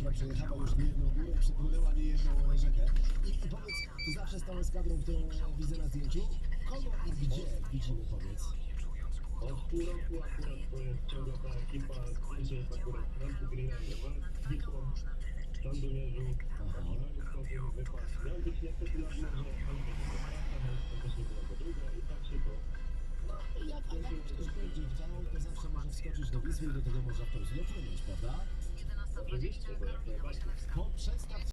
która przejechała już niejedną górę, przepłynęła niejedną rzekę. I, powiedz, ty zawsze z tą eskadrą, którą widzę na zdjęciu, kogo i gdzie widzimy, powiedz? Od pół roku akurat to jest ciągle ta ekipa, gdzie jest akurat Franku Greenlandowa, Wisłą, Sandomierzu, Mariuszowym wypad. Miał być niestety na dworze, ale to też nie była go druga i tak się to... Jak, ktoś będzie chciał, to zawsze może wskoczyć do Wisły i do tego można w końcu dopłynąć, prawda? Oczywiście, to jak najbardziej. Po przestaw